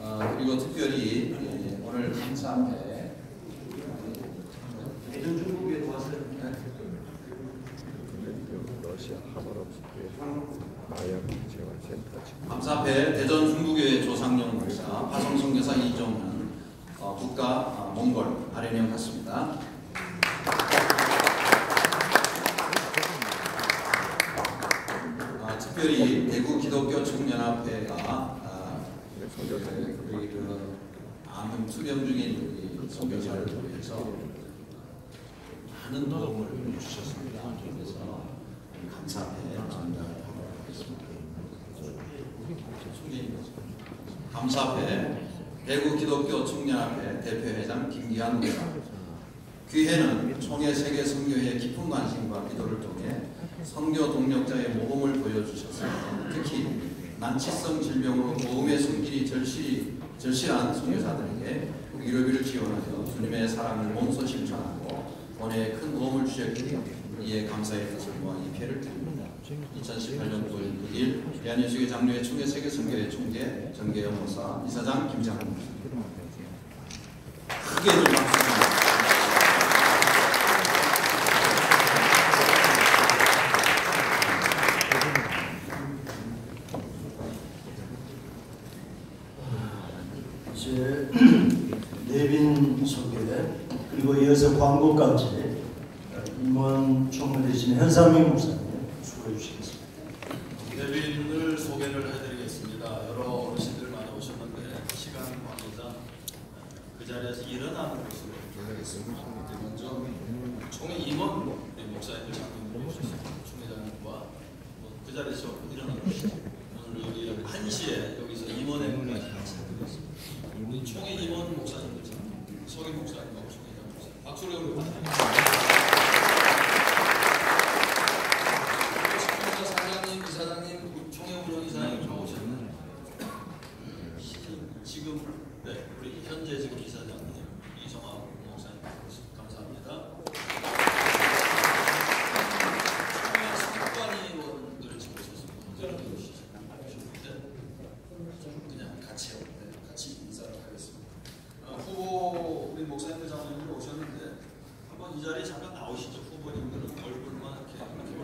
어, 그리고 특별히 예, 오늘 앞에 대전 중국에 도왔어요. 러시아 하바롭스크의 마약 재활 센터 지금 감사패 대전 중국교회 조상용 목사, 화성성교사 이종은 어, 국가 어, 몽골 아련형 같습니다. 아, 특별히 대구 기독교 청년합회가 아, 그, 우리 그암 투병 중인 우리 선교사를 위해서 많은 도움을 주셨습니다. 그래서 감사패 전달하도록 하겠습니다. 감사회 대구 기독교 청년합회 대표회장 목사 귀회는 총회 세계 선교의 깊은 관심과 기도를 통해 선교 동력자의 모범을 보여주셨습니다. 특히 난치성 질병으로 보험의 손길이 절실히, 절실한 선교사들에게 위로비를 지원하여 주님의 사랑을 몸소 실천하고 본회에 큰 도움을 주셨기에 이에 감사의 뜻을 모아 이 표를 드립니다. 2018년 9월 6일 대한예수교 장로회 총회 세계 선교회 총재 정계영 목사 이사장 김장훈 크게 좀 박수 주세요. 이 제 내빈 소개 그리고 이어서 광고까지 임원 되시는 현상민 목사님 수고해 주시겠습니다. 데빈을 소개를 해드리겠습니다. 여러 어르신들 많이 오셨는데 시간 관계상 그 자리에서 일어나는 것으로 하겠습니다. 먼저 총회 임원 네, 목사님들 장로님 오셨습니다. 총회장님과 뭐그 자리에서 일어나는 것이죠. 서기 목사님하고 송혜자 목사 박수로 우리 시청자 사장님, 나오셨는 네. 음, 지금 네, 우리 현재 지금 이사장님 이성하고. 이 자리에 잠깐 나오시죠. 후보님들은 얼굴만 이렇게.